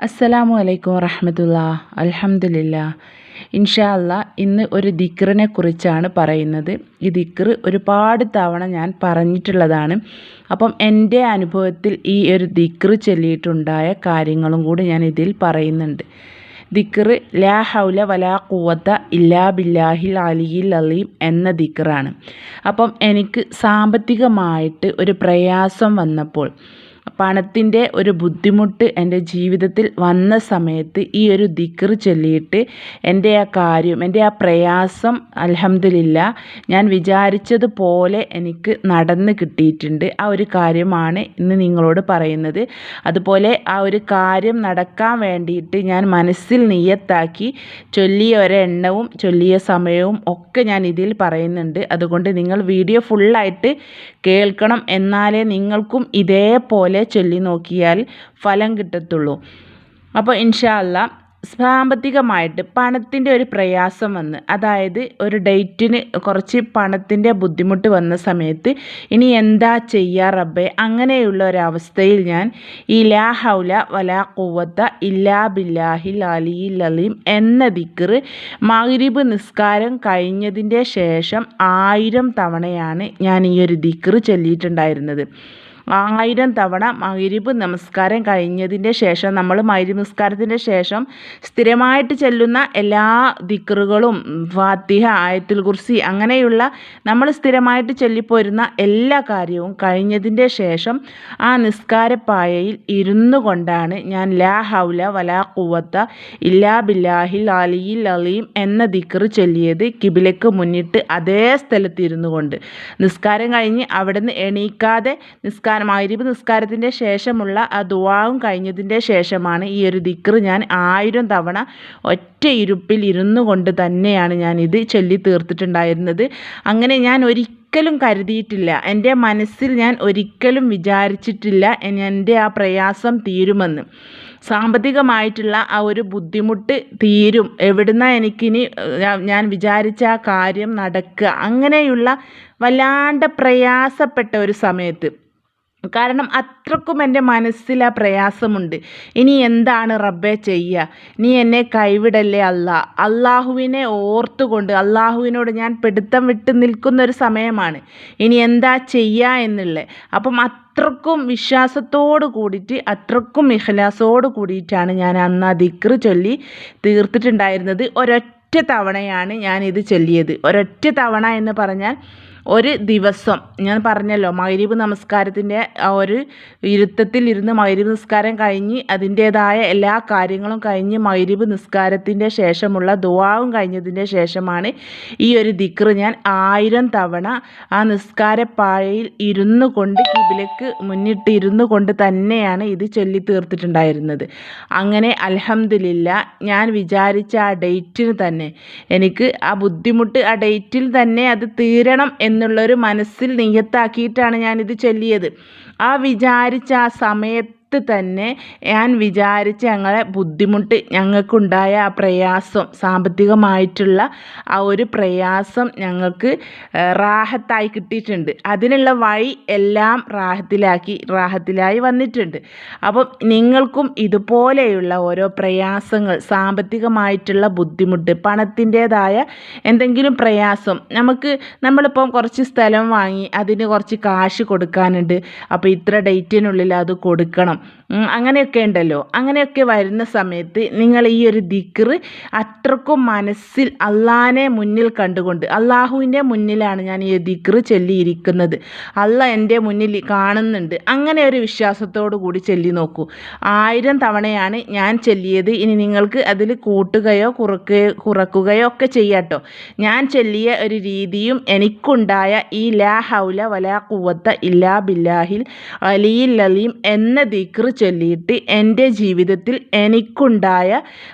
അസ്സലാമു അലൈക്കും വറഹമത്തുള്ള അലഹമില്ല ഇൻഷാ അല്ലാ ഇന്ന് ഒരു ദിക്റിനെ കുറിച്ചാണ് പറയുന്നത്. ഈ ദിക്റ് ഒരുപാട് തവണ ഞാൻ പറഞ്ഞിട്ടുള്ളതാണ്. അപ്പം എന്റെ അനുഭവത്തിൽ ഈ ഒരു ദിക്റ് ചൊല്ലിയിട്ടുണ്ടായ കാര്യങ്ങളും കൂടി ഞാൻ ഇതിൽ പറയുന്നുണ്ട്. ദിക്റ് ലാ ഹൗല വലാ കൂവത്ത ഇല്ലാ ബില്ലാഹിൽ അലിയിൽ അലീം എന്ന ദിക്റാണ്. അപ്പം എനിക്ക് സാമ്പത്തികമായിട്ട് ഒരു പ്രയാസം വന്നപ്പോൾ പണത്തിന്റെ ഒരു ബുദ്ധിമുട്ട് എന്റെ ജീവിതത്തിൽ വന്ന സമയത്ത് ഈ ഒരു ദിക്ർ ചൊല്ലിയിട്ട് എന്റെ ആ കാര്യം എന്റെ ആ പ്രയാസം അലഹമില്ല ഞാൻ വിചാരിച്ചതുപോലെ എനിക്ക് നടന്ന് കിട്ടിയിട്ടുണ്ട്. ആ ഒരു കാര്യമാണ് ഇന്ന് നിങ്ങളോട് പറയുന്നത്. അതുപോലെ ആ ഒരു കാര്യം നടക്കാൻ വേണ്ടിയിട്ട് ഞാൻ മനസ്സിൽ നിയത്താക്കി ചൊല്ലിയ ഒരെണ്ണവും ചൊല്ലിയ സമയവും ഒക്കെ ഞാൻ ഇതിൽ പറയുന്നുണ്ട്. അതുകൊണ്ട് നിങ്ങൾ വീഡിയോ ഫുള്ളായിട്ട് കേൾക്കണം. എന്നാലേ നിങ്ങൾക്കും ഇതേപോലെ ചൊല്ലി നോക്കിയാൽ ഫലം കിട്ടത്തുള്ളൂ. അപ്പോൾ ഇൻഷാല്ല സാമ്പത്തികമായിട്ട് പണത്തിന്റെ ഒരു പ്രയാസം വന്ന് അതായത് ഒരു ഡേറ്റിന് കുറച്ച് പണത്തിന്റെ ബുദ്ധിമുട്ട് വന്ന സമയത്ത് ഇനി എന്താ ചെയ്യാ റബ്ബെ അങ്ങനെയുള്ള ഒരവസ്ഥയിൽ ഞാൻ ഈ ലാ ഹൗല വലാ കുവത്ത ഇല്ലാ ബില്ലാഹിൽ അലിയിൽ അലീം എന്ന ദിക്കറ് മഗ്രിബ് നിസ്കാരം കഴിഞ്ഞതിന്റെ ശേഷം ആയിരം തവണയാണ് ഞാൻ ഈ ഒരു ദിക്കറ് ചൊല്ലിയിട്ടുണ്ടായിരുന്നത്. ആയിരം തവണ മഗ്രിബ് നമസ്കാരം കഴിഞ്ഞതിന്റെ ശേഷം നമ്മൾ മഗ്രിബ് നമസ്കാരത്തിന്റെ ശേഷം സ്ഥിരമായിട്ട് ചെല്ലുന്ന എല്ലാ ദിക്റുകളും ഫാത്തിഹ ആയത്തുൽ കുർസി അങ്ങനെയുള്ള നമ്മൾ സ്ഥിരമായിട്ട് ചൊല്ലിപ്പോരുന്ന എല്ലാ കാര്യവും കഴിഞ്ഞതിന്റെ ശേഷം ആ നിസ്കാരപ്പായയിൽ ഇരുന്നു കൊണ്ടാണ് ഞാൻ ലാ ഹൗല വലാ കുവത്ത ഇല്ലാ ബില്ലാഹിൽ അലിയിൽ അലീം എന്ന ദിക്റ് ചൊല്ലിയത് കിബിലക്ക് മുന്നിട്ട് അതേ സ്ഥലത്ത് ഇരുന്നു കൊണ്ട്. നിസ്കാരം കഴിഞ്ഞ് അവിടുന്ന് എണീക്കാതെ നിസ്കാരം മഗ്രിബ് നിസ്കാരത്തിന്റെ ശേഷമുള്ള ആ ദുവാവും കഴിഞ്ഞതിന്റെ ശേഷമാണ് ഈ ഒരു ദിക്കർ ഞാൻ ആയിരം തവണ ഒറ്റ ഇരുപ്പിൽ ഇരുന്നു കൊണ്ട് തന്നെയാണ് ഞാൻ ഇത് ചൊല്ലി തീർത്തിട്ടുണ്ടായിരുന്നത്. അങ്ങനെ ഞാൻ ഒരിക്കലും കരുതിയിട്ടില്ല. എന്റെ മനസ്സിൽ ഞാൻ ഒരിക്കലും വിചാരിച്ചിട്ടില്ല എന്റെ ആ പ്രയാസം തീരുമെന്ന്. സാമ്പത്തികമായിട്ടുള്ള ആ ഒരു ബുദ്ധിമുട്ട് തീരും. എവിടുന്ന എനിക്കിനി ഞാൻ വിചാരിച്ച ആ കാര്യം നടക്കുക. അങ്ങനെയുള്ള വല്ലാണ്ട് പ്രയാസപ്പെട്ട ഒരു സമയത്ത് കാരണം അത്രക്കും എന്റെ മനസ്സിൽ ആ പ്രയാസമുണ്ട്. ഇനി എന്താണ് റബ്ബെ ചെയ്യുക? നീ എന്നെ കൈവിടല്ലേ അല്ല? അള്ളാഹുവിനെ ഓർത്തുകൊണ്ട് അള്ളാഹുവിനോട് ഞാൻ പിടുത്തം വിട്ട് നിൽക്കുന്ന ഒരു സമയമാണ്. ഇനി എന്താ ചെയ്യുക എന്നുള്ളത്? അപ്പം അത്രക്കും വിശ്വാസത്തോട് കൂടിയിട്ട് അത്രക്കും ഇഹ്ലാസോട് കൂടിയിട്ടാണ് ഞാൻ അന്ന് ആ ദിക്റ് ചൊല്ലി തീർത്തിട്ടുണ്ടായിരുന്നത്. ഒരൊറ്റ തവണയാണ് ഞാൻ ഇത് ചൊല്ലിയത്. ഒരൊറ്റ തവണ എന്ന് പറഞ്ഞാൽ ഒരു ദിവസം. ഞാൻ പറഞ്ഞല്ലോ മഗ്രിബ് നമസ്കാരത്തിന്റെ ആ ഒരു ഇരുത്തത്തിൽ ഇരുന്ന് മഗ്രിബ് നിസ്കാരം കഴിഞ്ഞ് അതിന്റേതായ എല്ലാ കാര്യങ്ങളും കഴിഞ്ഞ് മഗ്രിബ് നിസ്കാരത്തിന്റെ ശേഷമുള്ള ദുവാവും കഴിഞ്ഞതിന്റെ ശേഷമാണ് ഈ ഒരു ദിക്റ് ഞാൻ ആയിരം തവണ ആ നിസ്കാരപ്പാഴയിൽ ഇരുന്നു കൊണ്ട് കിബിലേക്ക് മുന്നിട്ട് ഇരുന്നു കൊണ്ട് തന്നെയാണ് ഇത് ചൊല്ലി തീർത്തിട്ടുണ്ടായിരുന്നത്. അങ്ങനെ അലഹമില്ല ഞാൻ വിചാരിച്ച ആ ഡേറ്റിന് തന്നെ എനിക്ക് ആ ബുദ്ധിമുട്ട് ആ ഡേറ്റിൽ തന്നെ അത് തീരണം എന്നുള്ളൊരു മനസ്സിൽ നിയത്താക്കിയിട്ടാണ് ഞാനിത് ചൊല്ലിയത്. ആ വിചാരിച്ച ആ സമയത്ത് തന്നെ ഞാൻ വിചാരിച്ച ഞങ്ങളെ ബുദ്ധിമുട്ട് ഞങ്ങൾക്കുണ്ടായ ആ പ്രയാസം സാമ്പത്തികമായിട്ടുള്ള ആ ഒരു പ്രയാസം ഞങ്ങൾക്ക് റാഹത്തായി കിട്ടിയിട്ടുണ്ട്. അതിനുള്ള വഴി എല്ലാം റാഹത്തിലാക്കി റാഹത്തിലായി വന്നിട്ടുണ്ട്. അപ്പം നിങ്ങൾക്കും ഇതുപോലെയുള്ള ഓരോ പ്രയാസങ്ങൾ സാമ്പത്തികമായിട്ടുള്ള ബുദ്ധിമുട്ട് പണത്തിന്റേതായ എന്തെങ്കിലും പ്രയാസം നമുക്ക് നമ്മളിപ്പം കുറച്ച് സ്ഥലം വാങ്ങി അതിന് കുറച്ച് കാശ് കൊടുക്കാനുണ്ട്. അപ്പോൾ ഇത്ര ഡേറ്റിനുള്ളിൽ അത് കൊടുക്കണം. അങ്ങനെയൊക്കെ ഉണ്ടല്ലോ. അങ്ങനെയൊക്കെ വരുന്ന സമയത്ത് നിങ്ങൾ ഈ ഒരു ദിക്റ് അത്രക്കും മനസ്സിൽ അള്ളാനെ മുന്നിൽ കണ്ടുകൊണ്ട് അള്ളാഹുവിന്റെ മുന്നിലാണ് ഞാൻ ഈ ദിക്റ് ചൊല്ലിയിരിക്കുന്നത്. അള്ള എന്റെ മുന്നിൽ കാണുന്നുണ്ട്. അങ്ങനെ ഒരു വിശ്വാസത്തോടു കൂടി ചൊല്ലി നോക്കൂ. ആയിരം തവണയാണ് ഞാൻ ചൊല്ലിയത്. ഇനി നിങ്ങൾക്ക് അതിൽ കൂട്ടുകയോ കുറക്കുകയോ കുറക്കുകയോ ഒക്കെ ചെയ്യാട്ടോ ഞാൻ ചൊല്ലിയ ഒരു രീതിയും എനിക്കുണ്ടായ ഈ ലാ ഹൗല വലാ കുവത്ത ഇല്ലാ ബില്ലാഹിൽ അലിയിൽ അലീം എന്ന ദിക്റ് ചൊല്ലിയിട്ട് എന്റെ ജീവിതത്തിൽ എനിക്കുണ്ടായ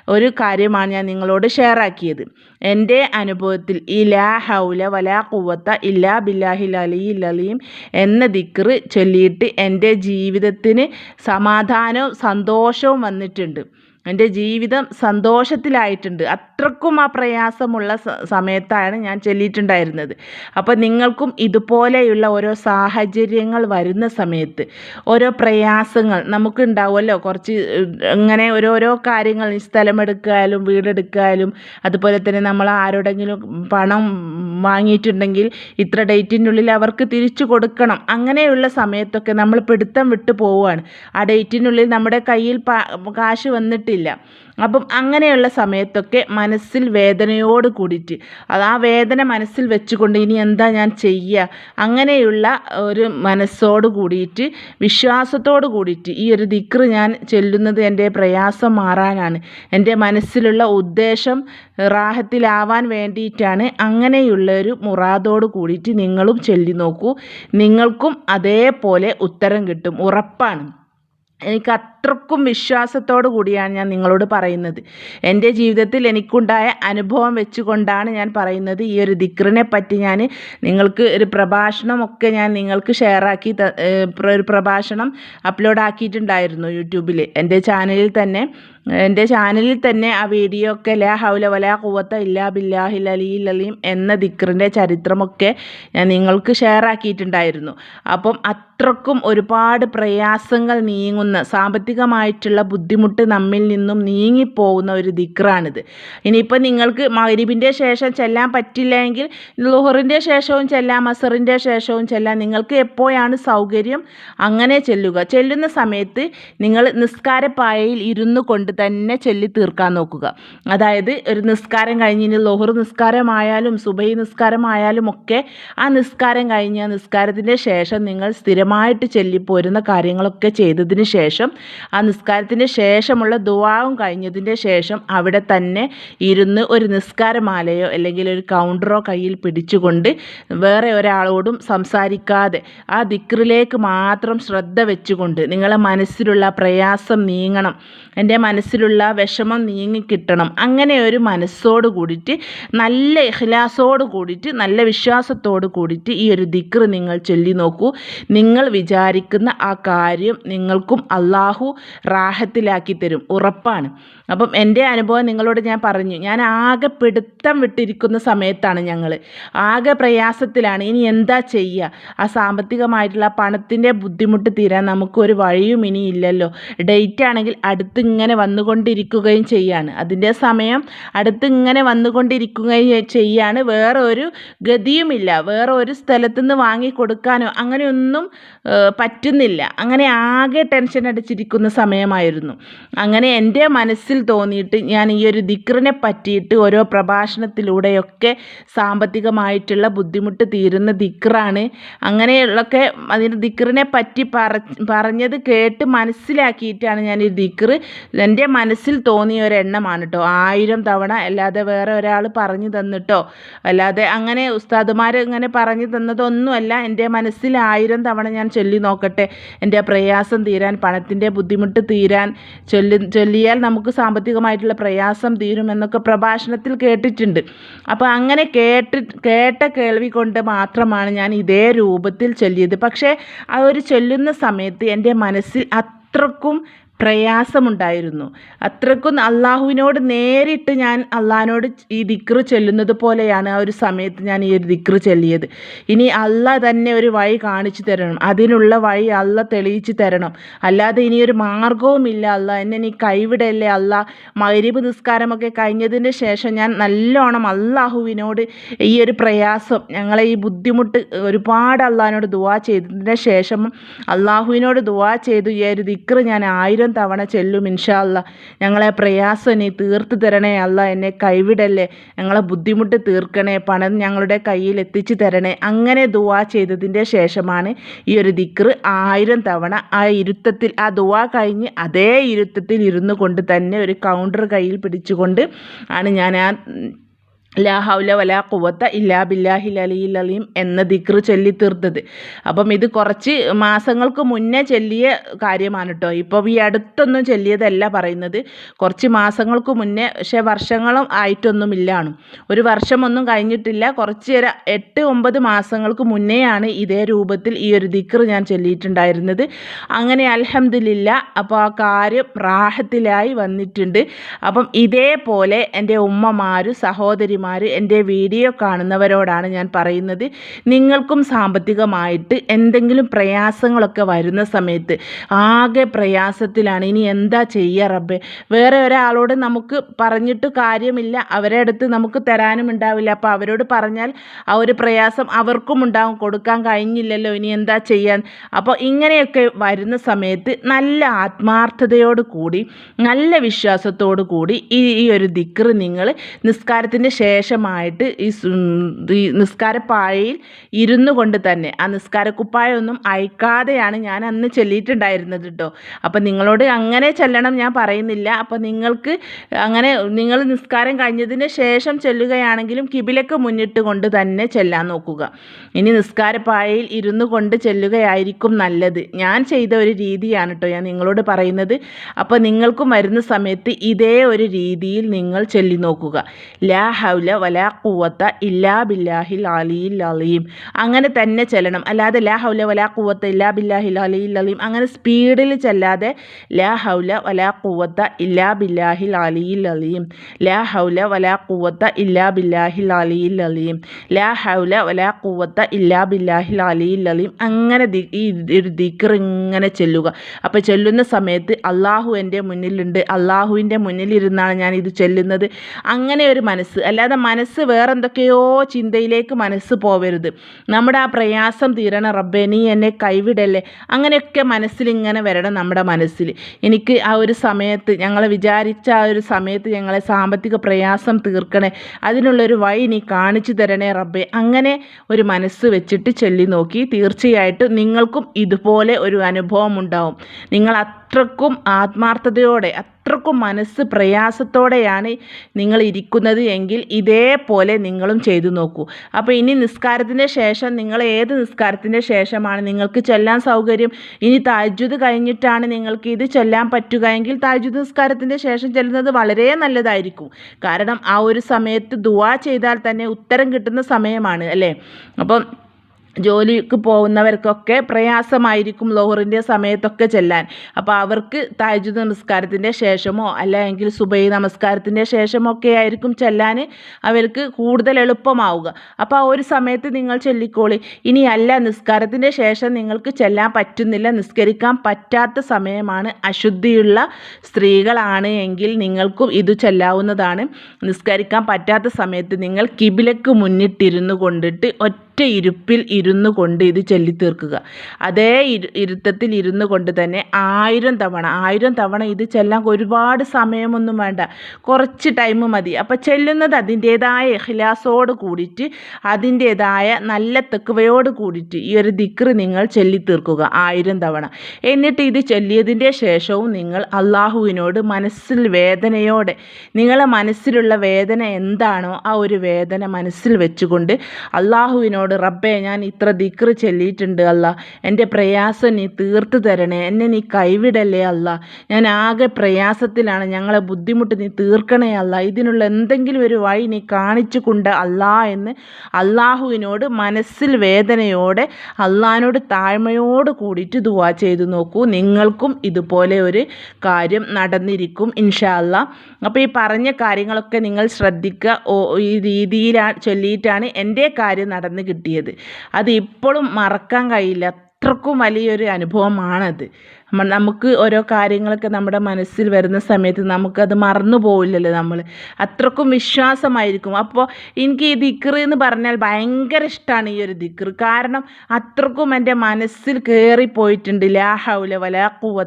ഒരു കാര്യമാണ് ഞാൻ നിങ്ങളോട് ഷെയർ ആക്കിയത്. എന്റെ അനുഭവത്തിൽ ഈ ലാ ഹൗല വലാ കുവത്ത ഇല്ലാ ബില്ലാഹിൽ ലലി ലലീം എന്ന ദിക്ർ ചൊല്ലിയിട്ട് എന്റെ ജീവിതത്തിന് സമാധാനവും സന്തോഷവും വന്നിട്ടുണ്ട്. എന്റെ ജീവിതം സന്തോഷത്തിലായിട്ടുണ്ട്. അത്രക്കും ആ പ്രയാസമുള്ള സമയത്താണ് ഞാൻ ചൊല്ലിയിട്ടുണ്ടായിരുന്നത്. അപ്പോൾ നിങ്ങൾക്കും ഇതുപോലെയുള്ള ഓരോ സാഹചര്യങ്ങൾ വരുന്ന സമയത്ത് ഓരോ പ്രയാസങ്ങൾ നമുക്കുണ്ടാവുമല്ലോ. കുറച്ച് ഇങ്ങനെ ഓരോരോ കാര്യങ്ങൾ സ്ഥലമെടുക്കാനും വീടെടുക്കാനും അതുപോലെ തന്നെ നമ്മൾ ആരോടെങ്കിലും പണം വാങ്ങിയിട്ടുണ്ടെങ്കിൽ ഇത്ര ഡേറ്റിനുള്ളിൽ അവർക്ക് തിരിച്ചു കൊടുക്കണം. അങ്ങനെയുള്ള സമയത്തൊക്കെ നമ്മൾ പിടുത്തം വിട്ടു പോവുകയാണ്. ആ ഡേറ്റിനുള്ളിൽ നമ്മുടെ കയ്യിൽ കാശ് വന്നിട്ടില്ല അപ്പം അങ്ങനെയുള്ള സമയത്തൊക്കെ മനസ്സിൽ വേദനയോട് കൂടിയിട്ട് അത് ആ വേദന മനസ്സിൽ വെച്ചുകൊണ്ട് ഇനി എന്താ ഞാൻ ചെയ്യുക അങ്ങനെയുള്ള ഒരു മനസ്സോട് കൂടിയിട്ട് വിശ്വാസത്തോട് കൂടിയിട്ട് ഈ ഒരു ദിക്റ് ഞാൻ ചെല്ലുന്നത് എന്റെ പ്രയാസം മാറാനാണ്. എന്റെ മനസ്സിലുള്ള ഉദ്ദേശം റാഹത്തിലാവാൻ വേണ്ടിയിട്ടാണ് അങ്ങനെയുള്ള ഒരു മുറാദോട് കൂടിയിട്ട് നിങ്ങളും ചൊല്ലി നോക്കൂ. നിങ്ങൾക്കും അതേപോലെ ഉത്തരം കിട്ടും. ഉറപ്പാണ്. എനിക്ക് അത്രക്കും വിശ്വാസത്തോടു കൂടിയാണ് ഞാൻ നിങ്ങളോട് പറയുന്നത്. എന്റെ ജീവിതത്തിൽ എനിക്കുണ്ടായ അനുഭവം വെച്ചുകൊണ്ടാണ് ഞാൻ പറയുന്നത്. ഈ ഒരു ദിക്റിനെ പറ്റി ഞാൻ നിങ്ങൾക്ക് ഒരു പ്രഭാഷണമൊക്കെ ഞാൻ നിങ്ങൾക്ക് ഷെയറാക്കി ഒരു പ്രഭാഷണം അപ്ലോഡ് ആക്കിയിട്ടുണ്ടായിരുന്നു യൂട്യൂബിൽ എന്റെ ചാനലിൽ തന്നെ എന്റെ ചാനലിൽ തന്നെ ആ വീഡിയോ ഒക്കെ ലാ ഹൗല വലാ കുവത്ത ഇല്ലാ ബില്ലാഹിൽ അലിയിൽ അലീം എന്ന ദിക്റിന്റെ ചരിത്രമൊക്കെ ഞാൻ നിങ്ങൾക്ക് ഷെയർ ആക്കിയിട്ടുണ്ടായിരുന്നു അപ്പം അത്രക്കും ഒരുപാട് പ്രയാസങ്ങൾ നീങ്ങുന്ന സാമ്പത്തികമായിട്ടുള്ള ബുദ്ധിമുട്ട് നമ്മിൽ നിന്നും നീങ്ങിപ്പോകുന്ന ഒരു ദിക്റാണിത്. ഇനിയിപ്പോൾ നിങ്ങൾക്ക് മഗ്രിബിന്റെ ശേഷം ചെല്ലാൻ പറ്റില്ലെങ്കിൽ ലുഹറിന്റെ ശേഷവും ചെല്ലാം അസറിന്റെ ശേഷവും ചെല്ലാം നിങ്ങൾക്ക് എപ്പോഴാണ് സൗകര്യം? അങ്ങനെ ചെല്ലുക. ചെല്ലുന്ന സമയത്ത് നിങ്ങൾ നിസ്കാരപ്പായയിൽ ഇരുന്നു കൊണ്ട് തന്നെ ചൊല്ലി തീർക്കാൻ നോക്കുക. അതായത് ഒരു നിസ്കാരം കഴിഞ്ഞിന് ലോഹർ നിസ്കാരമായാലും സുബൈ നിസ്കാരമായാലും ഒക്കെ ആ നിസ്കാരം കഴിഞ്ഞ് ആ നിസ്കാരത്തിന്റെ ശേഷം നിങ്ങൾ സ്ഥിരമായിട്ട് ചൊല്ലിപ്പോരുന്ന കാര്യങ്ങളൊക്കെ ചെയ്തതിന് ശേഷം ആ നിസ്കാരത്തിന് ശേഷമുള്ള ദുവാവും കഴിഞ്ഞതിന്റെ ശേഷം അവിടെ തന്നെ ഇരുന്ന് ഒരു നിസ്കാരമാലയോ അല്ലെങ്കിൽ ഒരു കൗണ്ടറോ കയ്യിൽ പിടിച്ചുകൊണ്ട് വേറെ ഒരാളോടും സംസാരിക്കാതെ ആ ദിക്റിലേക്ക് മാത്രം ശ്രദ്ധ വെച്ചുകൊണ്ട് നിങ്ങളെ മനസ്സിലുള്ള പ്രയാസം നീങ്ങണം എന്റെ മനസ്സിലുള്ള വിഷമം നീങ്ങിക്കിട്ടണം അങ്ങനെ ഒരു മനസ്സോട് കൂടിയിട്ട് നല്ല ഇഹ്ലാസോട് കൂടിയിട്ട് നല്ല വിശ്വാസത്തോട് കൂടിയിട്ട് ഈ ഒരു ദിക്ർ നിങ്ങൾ ചൊല്ലി നോക്കൂ. നിങ്ങൾ വിചാരിക്കുന്ന ആ കാര്യം നിങ്ങൾക്കും അള്ളാഹു റാഹത്തിലാക്കി തരും. ഉറപ്പാണ്. അപ്പം എന്റെ അനുഭവം നിങ്ങളോട് ഞാൻ പറഞ്ഞു. ഞാൻ ആകെ പിടുത്തം വിട്ടിരിക്കുന്ന സമയത്താണ് ഞങ്ങൾ ആകെ പ്രയാസത്തിലാണ്. ഇനി എന്താ ചെയ്യുക ആ സാമ്പത്തികമായിട്ടുള്ള പണത്തിന്റെ ബുദ്ധിമുട്ട് തീരാൻ നമുക്കൊരു വഴിയും ഇനി ഇല്ലല്ലോ. ഡേറ്റ് ആണെങ്കിൽ അടുത്ത് ഇങ്ങനെ വന്നുകൊണ്ടിരിക്കുകയും ചെയ്യാണ്. അതിന്റെ സമയം അടുത്ത് ഇങ്ങനെ വന്നുകൊണ്ടിരിക്കുകയും ചെയ്യാണ്. വേറെ ഒരു ഗതിയുമില്ല. വേറെ ഒരു സ്ഥലത്തു നിന്ന് വാങ്ങി കൊടുക്കാനോ അങ്ങനെയൊന്നും പറ്റുന്നില്ല. അങ്ങനെ ആകെ ടെൻഷൻ അടിച്ചിരിക്കുന്ന സമയമായിരുന്നു. അങ്ങനെ എന്റെ മനസ്സിൽ മനസ്സിൽ തോന്നിയിട്ട് ഞാൻ ഈ ഒരു ദിക്റിനെ പറ്റിയിട്ട് ഓരോ പ്രഭാഷണത്തിലൂടെയൊക്കെ സാമ്പത്തികമായിട്ടുള്ള ബുദ്ധിമുട്ട് തീരുന്ന ദിക്റാണ്. അങ്ങനെയുള്ളൊക്കെ അതിന് ദിക്റിനെ പറ്റി പറ പറഞ്ഞത് കേട്ട് മനസ്സിലാക്കിയിട്ടാണ് ഞാൻ ഈ ദിക്റ്. എന്റെ മനസ്സിൽ തോന്നിയ ഒരു എണ്ണമാണ് കേട്ടോ ആയിരം തവണ അല്ലാതെ വേറെ ഒരാൾ പറഞ്ഞു തന്നിട്ടോ. അല്ലാതെ അങ്ങനെ ഉസ്താദുമാർ ഇങ്ങനെ പറഞ്ഞു തന്നതൊന്നുമല്ല. എന്റെ മനസ്സിൽ ആയിരം തവണ ഞാൻ ചൊല്ലി നോക്കട്ടെ. എന്റെ പ്രയാസം തീരാൻ പണത്തിന്റെ ബുദ്ധിമുട്ട് തീരാൻ ചൊല്ലി ചൊല്ലിയാൽ നമുക്ക് സാമ്പത്തികമായിട്ടുള്ള പ്രയാസം തീരുമെന്നൊക്കെ പ്രഭാഷണത്തിൽ കേട്ടിട്ടുണ്ട്. അപ്പോൾ അങ്ങനെ കേട്ട് കേട്ട കേൾവി കൊണ്ട് മാത്രമാണ് ഞാൻ ഇതേ രൂപത്തിൽ ചൊല്ലിയത്. പക്ഷേ ആ ഒരു ചൊല്ലുന്ന സമയത്ത് എന്റെ മനസ്സിൽ അത്രക്കും പ്രയാസമുണ്ടായിരുന്നു. അത്രക്കും അള്ളാഹുവിനോട് നേരിട്ട് ഞാൻ അള്ളാഹിനോട് ഈ ദിക്റ് ചൊല്ലുന്നത് പോലെയാണ് ആ ഒരു സമയത്ത് ഞാൻ ഈ ഒരു ദിക്റ് ചൊല്ലിയത്. ഇനി അല്ല തന്നെ ഒരു വഴി കാണിച്ചു തരണം. അതിനുള്ള വഴി അല്ല തെളിയിച്ചു തരണം. അല്ലാതെ ഇനി ഇനിയൊരു മാർഗവുമില്ല അല്ല എന്നെ നീ കൈവിടല്ലേ? അല്ല മൈരീബ് നിസ്കാരമൊക്കെ കഴിഞ്ഞതിന് ശേഷം ഞാൻ നല്ലോണം അള്ളാഹുവിനോട് ഈ ഒരു പ്രയാസം ഞങ്ങളെ ഈ ബുദ്ധിമുട്ട് ഒരുപാട് അള്ളാഹിനോട് ദുവാ ചെയ്തതിന് ശേഷം അള്ളാഹുവിനോട് ദുവാ ചെയ്തു ഈ ഒരു ദിക്റ് ഞാൻ ആയിരം ആയിരം തവണ ചെല്ലും ഇൻഷാ അല്ല ഞങ്ങളെ പ്രയാസം നീ തീർത്തു തരണേ അല്ല എന്നെ കൈവിടല്ലേ. ഞങ്ങളെ ബുദ്ധിമുട്ട് തീർക്കണേ പണം ഞങ്ങളുടെ കയ്യിൽ എത്തിച്ചു തരണേ. അങ്ങനെ ദുവാ ചെയ്തതിന്റെ ശേഷമാണ് ഈ ഒരു ദിക്ർ ആയിരം തവണ ആ ഇരുത്തത്തിൽ ആ ദുവാ കഴിഞ്ഞ് അതേ ഇരുത്തത്തിൽ ഇരുന്നു കൊണ്ട് തന്നെ ഒരു കൗണ്ടർ കയ്യിൽ പിടിച്ചുകൊണ്ട് ആണ് ഞാൻ ആ ലാ ഹൗല വലാ കുവത്ത ഇല്ലാ ബില്ലാഹി അലിയിൽ അലീം എന്ന ദിക്ർ ചൊല്ലി തീർത്തത്. അപ്പം ഇത് കുറച്ച് മാസങ്ങൾക്ക് മുന്നേ ചൊല്ലിയ കാര്യമാണ് കേട്ടോ ഇപ്പം ഈ അടുത്തൊന്നും ചൊല്ലിയതല്ല പറയുന്നത്. കുറച്ച് മാസങ്ങൾക്ക് മുന്നേ പക്ഷേ വർഷങ്ങളും ആയിട്ടൊന്നുമില്ലാണ്. ഒരു വർഷമൊന്നും കഴിഞ്ഞിട്ടില്ല. കുറച്ച് ഒരു എട്ട് ഒമ്പത് മാസങ്ങൾക്ക് മുന്നേയാണ് ഇതേ രൂപത്തിൽ ഈ ഒരു ദിക്ർ ഞാൻ ചൊല്ലിയിട്ടുണ്ടായിരുന്നത്. അങ്ങനെ അൽഹംദുലില്ല അപ്പോൾ ആ കാര്യം റാഹത്തിലായി വന്നിട്ടുണ്ട്. അപ്പം ഇതേപോലെ എന്റെ ഉമ്മമാരും സഹോദരിമാർ എന്റെ വീഡിയോ കാണുന്നവരോടാണ് ഞാൻ പറയുന്നത്. നിങ്ങൾക്കും സാമ്പത്തികമായിട്ട് എന്തെങ്കിലും പ്രയാസങ്ങളൊക്കെ വരുന്ന സമയത്ത് ആകെ പ്രയാസത്തിലാണ്. ഇനി എന്താ ചെയ്യുക റബ്ബേ? വേറെ ഒരാളോട് നമുക്ക് പറഞ്ഞിട്ട് കാര്യമില്ല. അവരെ അടുത്ത് നമുക്ക് തരാനും ഉണ്ടാവില്ല. അപ്പോൾ അവരോട് പറഞ്ഞാൽ ആ ഒരു പ്രയാസം അവർക്കും ഉണ്ടാവും. കൊടുക്കാൻ കഴിഞ്ഞില്ലല്ലോ. ഇനി എന്താ ചെയ്യാൻ? അപ്പോൾ ഇങ്ങനെയൊക്കെ വരുന്ന സമയത്ത് നല്ല ആത്മാർത്ഥതയോട് കൂടി നല്ല വിശ്വാസത്തോടു കൂടി ഈ ഈ ഒരു ദിക്ർ നിങ്ങൾ നിസ്കാരത്തിന്റെ ശേഷമായിട്ട് ഈ നിസ്കാരപ്പായയിൽ ഇരുന്നു കൊണ്ട് തന്നെ ആ നിസ്കാരക്കുപ്പായൊന്നും അയക്കാതെയാണ് ഞാൻ അന്ന് ചെല്ലിയിട്ടുണ്ടായിരുന്നത് കേട്ടോ അപ്പം നിങ്ങളോട് അങ്ങനെ ചെല്ലണം ഞാൻ പറയുന്നില്ല. അപ്പം നിങ്ങൾക്ക് അങ്ങനെ നിങ്ങൾ നിസ്കാരം കഴിഞ്ഞതിന് ശേഷം ചെല്ലുകയാണെങ്കിലും കിബിലക്ക് മുന്നിട്ട് കൊണ്ട് തന്നെ ചെല്ലാൻ നോക്കുക. ഇനി നിസ്കാരപ്പായയിൽ ഇരുന്നു കൊണ്ട് ചെല്ലുകയായിരിക്കും നല്ലത്. ഞാൻ ചെയ്ത ഒരു രീതിയാണ് കേട്ടോ ഞാൻ നിങ്ങളോട് പറയുന്നത്. അപ്പോൾ നിങ്ങൾക്കും വരുന്ന സമയത്ത് ഇതേ ഒരു രീതിയിൽ നിങ്ങൾ ചെല്ലി നോക്കുക ലാ ഹൗല വലാ കൂവത്ത ഇല്ലാ ബില്ലാഹിൽ അലിയിൽ അലീം. അങ്ങനെ തന്നെ ചെല്ലണം. അല്ലാതെ ലാ ഹൗല വലാ കൂവത്ത ഇല്ലാ ബില്ലാഹിൽ അലിയിൽ അലീം. അങ്ങനെ സ്പീഡിൽ ചെല്ലാതെ ലാ ഹൗല വലാ കൂവത്ത ഇല്ലാ ബില്ലാഹിൽ അലിയിൽ അലീം. ലാ ഹൗല വലാ കൂവത്ത ഇല്ലാ ബില്ലാഹിൽ അലിയിൽ അലീം. ലാ ഹൗല വലാ കൂവത്ത ഇല്ലാ ബില്ലാഹിൽ അലിയിൽ അലീം. അങ്ങനെ ഈ ഒരു ദിക്ർ ഇങ്ങനെ ചെല്ലുക. അപ്പോൾ ചെല്ലുന്ന സമയത്ത് അള്ളാഹു എന്റെ മുന്നിലുണ്ട്. അള്ളാഹുവിന്റെ മുന്നിലിരുന്നാണ് ഞാൻ ഇത് ചെല്ലുന്നത്. അങ്ങനെ ഒരു മനസ്സ്. അല്ലാതെ മനസ്സ് വേറെന്തൊക്കെയോ ചിന്തയിലേക്ക് മനസ്സ് പോവരുത്. നമ്മുടെ ആ പ്രയാസം തീരണം റബ്ബെ നീ എന്നെ കൈവിടല്ലേ? അങ്ങനെയൊക്കെ മനസ്സിലിങ്ങനെ വരണം നമ്മുടെ മനസ്സിൽ എനിക്ക് ആ ഒരു സമയത്ത് ഞങ്ങൾ വിചാരിച്ച ആ ഒരു സമയത്ത് ഞങ്ങളെ സാമ്പത്തിക പ്രയാസം തീർക്കണേ. അതിനുള്ളൊരു വഴി നീ കാണിച്ചു തരണേ റബ്ബെ. അങ്ങനെ ഒരു മനസ്സ് വെച്ചിട്ട് ചൊല്ലി നോക്കി. തീർച്ചയായിട്ടും നിങ്ങൾക്കും ഇതുപോലെ ഒരു അനുഭവം ഉണ്ടാവും. നിങ്ങൾ അത്രക്കും ആത്മാർത്ഥതയോടെ അത്രക്കും മനസ്സ് പ്രയാസത്തോടെയാണ് നിങ്ങൾ ഇരിക്കുന്നത് എങ്കിൽ ഇതേപോലെ നിങ്ങളും ചെയ്തു നോക്കൂ. അപ്പോൾ ഇനി നിസ്കാരത്തിന്റെ ശേഷം നിങ്ങൾ ഏത് നിസ്കാരത്തിന്റെ ശേഷമാണ് നിങ്ങൾക്ക് ചെല്ലാൻ സൗകര്യം? ഇനി താജ്ജുദ് കഴിഞ്ഞിട്ടാണ് നിങ്ങൾക്ക് ഇത് ചെല്ലാൻ പറ്റുക എങ്കിൽ താജ്ജുദ് നിസ്കാരത്തിന്റെ ശേഷം ചെല്ലുന്നത് വളരെ നല്ലതായിരിക്കും. കാരണം ആ ഒരു സമയത്ത് ദുവാ ചെയ്താൽ തന്നെ ഉത്തരം കിട്ടുന്ന സമയമാണ് അല്ലേ? അപ്പം ജോലിക്ക് പോകുന്നവർക്കൊക്കെ പ്രയാസമായിരിക്കും ലോഹറിന്റെ സമയത്തൊക്കെ ചെല്ലാൻ. അപ്പോൾ അവർക്ക് താജ്ജുദ് നമസ്കാരത്തിന്റെ ശേഷമോ അല്ലെങ്കിൽ സുബൈ നമസ്കാരത്തിന്റെ ശേഷമോ ഒക്കെ ആയിരിക്കും ചെല്ലാൻ അവർക്ക് കൂടുതൽ എളുപ്പമാവുക. അപ്പോൾ ആ ഒരു സമയത്ത് നിങ്ങൾ ചൊല്ലിക്കോളി. ഇനി അല്ല നിസ്കാരത്തിന്റെ ശേഷം നിങ്ങൾക്ക് ചെല്ലാൻ പറ്റുന്നില്ല നിസ്കരിക്കാൻ പറ്റാത്ത സമയമാണ്. അശുദ്ധിയുള്ള സ്ത്രീകളാണ് എങ്കിൽ നിങ്ങൾക്കും ഇത് ചെല്ലാവുന്നതാണ്. നിസ്കരിക്കാൻ പറ്റാത്ത സമയത്ത് നിങ്ങൾ കിബിലക്ക് മുന്നിട്ടിരുന്നു കൊണ്ടിട്ട് ഒറ്റ ഇരുപ്പിൽ ഇരുന്നു കൊണ്ട് ഇത് ചൊല്ലിത്തീർക്കുക. അതേ ഇരു ഇരുത്തത്തിൽ ഇരുന്നു കൊണ്ട് തന്നെ ആയിരം തവണ ആയിരം തവണ ഇത് ചെല്ലാൻ ഒരുപാട് സമയമൊന്നും വേണ്ട. കുറച്ച് ടൈം മതി. അപ്പോൾ ചെല്ലുന്നത് അതിന്റേതായ ഇഖ്ലാസോട് കൂടിയിട്ട് അതിന്റേതായ നല്ല തെക്കുവയോട് കൂടിയിട്ട് ഈ ഒരു ദിക്റ് നിങ്ങൾ ചൊല്ലിത്തീർക്കുക ആയിരം തവണ. എന്നിട്ട് ഇത് ചൊല്ലിയതിന്റെ ശേഷവും നിങ്ങൾ അള്ളാഹുവിനോട് മനസ്സിൽ വേദനയോടെ നിങ്ങളെ മനസ്സിലുള്ള വേദന എന്താണോ ആ ഒരു വേദന മനസ്സിൽ വെച്ചുകൊണ്ട് അള്ളാഹുവിനോട് റബ്ബേ ഞാൻ ഇത്ര ദിക്റ് ചൊല്ലിയിട്ടുണ്ട് അല്ല. എന്റെ പ്രയാസം നീ തീർത്തു തരണേ. എന്നെ നീ കൈവിടല്ലേ അല്ല. ഞാൻ ആകെ പ്രയാസത്തിലാണ്. ഞങ്ങളെ ബുദ്ധിമുട്ട് നീ തീർക്കണേ അല്ല. ഇതിനുള്ള എന്തെങ്കിലും ഒരു വഴി നീ കാണിച്ചു കൊണ്ട് അല്ലാ എന്ന് അള്ളാഹുവിനോട് മനസ്സിൽ വേദനയോടെ അള്ളാഹിനോട് താഴ്മയോട് കൂടിയിട്ട് ദുവാ ചെയ്തു നോക്കൂ. നിങ്ങൾക്കും ഇതുപോലെ ഒരു കാര്യം നടന്നിരിക്കും ഇൻഷാ അല്ലാ അപ്പോൾ ഈ പറഞ്ഞ കാര്യങ്ങളൊക്കെ നിങ്ങൾ ശ്രദ്ധിക്കുക. ഈ രീതിയിലാണ് ചൊല്ലിയിട്ടാണ് എന്റെ കാര്യം നടന്ന് കിട്ടിയത്. അത് ഇപ്പോഴും മറക്കാൻ കഴിയില്ല. അത്രക്കും വലിയൊരു അനുഭവമാണത്. നമുക്ക് ഓരോ കാര്യങ്ങളൊക്കെ നമ്മുടെ മനസ്സിൽ വരുന്ന സമയത്ത് നമുക്കത് മറന്നു പോവില്ലല്ലോ നമ്മൾ അത്രക്കും വിശ്വാസമായിരിക്കും. അപ്പോൾ എനിക്ക് ഈ ദിക്റ് എന്ന് പറഞ്ഞാൽ ഭയങ്കര ഇഷ്ടമാണ് ഈ ഒരു ദിക്റ്. കാരണം അത്രക്കും എന്റെ മനസ്സിൽ കയറിപ്പോയിട്ടുണ്ട് ലാ ഹൗല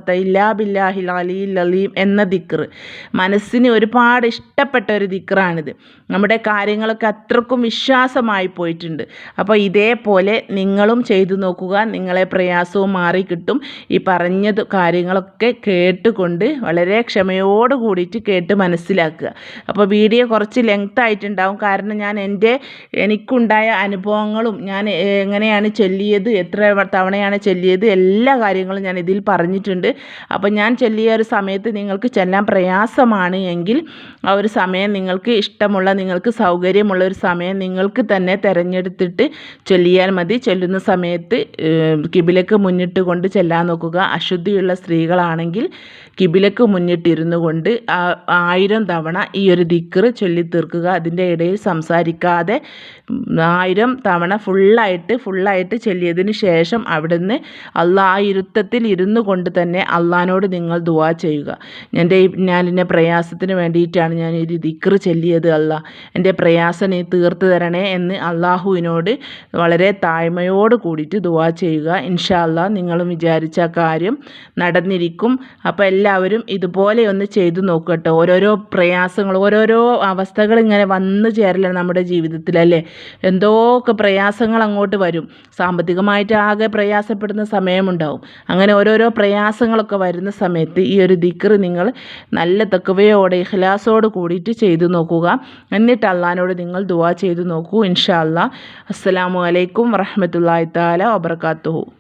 ഇല്ലാ ബില്ലാഹിൽ ലാലീ അലീം എന്ന ദിക്റ്. മനസ്സിന് ഒരുപാട് ഇഷ്ടപ്പെട്ട ഒരു ദിക്റാണിത്. നമ്മുടെ കാര്യങ്ങളൊക്കെ അത്രക്കും വിശ്വാസമായി പോയിട്ടുണ്ട്. അപ്പോൾ ഇതേപോലെ നിങ്ങളും ചെയ്തു നോക്കുക. നിങ്ങളെ പ്രയാസവും മാറി കിട്ടും ഈ പറഞ്ഞ പറഞ്ഞത് കാര്യങ്ങളൊക്കെ കേട്ടുകൊണ്ട് വളരെ ക്ഷമയോട് കൂടിയിട്ട് കേട്ട് മനസ്സിലാക്കുക. അപ്പോൾ വീഡിയോ കുറച്ച് ലെങ്ത് ആയിട്ടുണ്ടാവും. കാരണം ഞാൻ എന്റെ എനിക്കുണ്ടായ അനുഭവങ്ങളും ഞാൻ എങ്ങനെയാണ് ചൊല്ലിയത് എത്ര തവണയാണ് ചൊല്ലിയത് എല്ലാ കാര്യങ്ങളും ഞാൻ ഇതിൽ പറഞ്ഞിട്ടുണ്ട്. അപ്പോൾ ഞാൻ ചൊല്ലിയ ഒരു സമയത്ത് നിങ്ങൾക്ക് ചെല്ലാൻ പ്രയാസമാണ് എങ്കിൽ ആ ഒരു സമയം നിങ്ങൾക്ക് ഇഷ്ടമുള്ള നിങ്ങൾക്ക് സൗകര്യമുള്ള ഒരു സമയം നിങ്ങൾക്ക് തന്നെ തിരഞ്ഞെടുത്തിട്ട് ചൊല്ലിയാൽ മതി. ചൊല്ലുന്ന സമയത്ത് കിബിലക്ക് മുന്നിട്ട് കൊണ്ട് ചെല്ലാൻ നോക്കുക. അശുദ്ധിയുള്ള സ്ത്രീകളാണെങ്കിൽ കിബിലക്ക് മുന്നിട്ടിരുന്നു കൊണ്ട് ആയിരം തവണ ഈ ഒരു ദിക്കറ് ചൊല്ലി തീർക്കുക അതിന്റെ ഇടയിൽ സംസാരിക്കാതെ ആയിരം തവണ ഫുള്ളായിട്ട് ഫുള്ളായിട്ട് ചൊല്ലിയതിന് ശേഷം അവിടുന്ന് അള്ളാ ഇരുത്തത്തിൽ ഇരുന്നു കൊണ്ട് തന്നെ അള്ളഹാനോട് നിങ്ങൾ ദുവാ ചെയ്യുക. എന്റെ ഞാൻ എന്റെ പ്രയാസത്തിന് വേണ്ടിയിട്ടാണ് ഞാൻ ഈ ദിക്കറ് ചൊല്ലിയത് അല്ല. എന്റെ പ്രയാസം നീ തീർത്ത് തരണേ എന്ന് അള്ളാഹുവിനോട് വളരെ താഴ്മയോട് കൂടിയിട്ട് ദുവാ ചെയ്യുക. ഇൻഷാ അല്ലാ നിങ്ങളും വിചാരിച്ച കാര്യം നടന്നിരിക്കും. അപ്പോൾ എല്ലാവരും ഇതുപോലെ ഒന്ന് ചെയ്തു നോക്കട്ടോ. ഓരോരോ പ്രയാസങ്ങൾ ഓരോരോ അവസ്ഥകൾ ഇങ്ങനെ വന്നു ചേരലാണ് നമ്മുടെ ജീവിതത്തിൽ അല്ലേ? എന്തോ ഒക്കെ പ്രയാസങ്ങൾ അങ്ങോട്ട് വരും. സാമ്പത്തികമായിട്ട് ആകെ പ്രയാസപ്പെടുന്ന സമയമുണ്ടാവും. അങ്ങനെ ഓരോരോ പ്രയാസങ്ങളൊക്കെ വരുന്ന സമയത്ത് ഈ ഒരു ദിക്കർ നിങ്ങൾ നല്ല തക്കവയോടെ ഇഖ്ലാസോട് കൂടിയിട്ട് ചെയ്തു നോക്കുക. എന്നിട്ട് അള്ളഹാനോട് നിങ്ങൾ ദുവാ ചെയ്തു നോക്കൂ ഇൻഷാ അല്ലാ അസ്സലാമു അലൈക്കും വറഹമത്തല്ലാ താല വബർക്കാത്തുഹു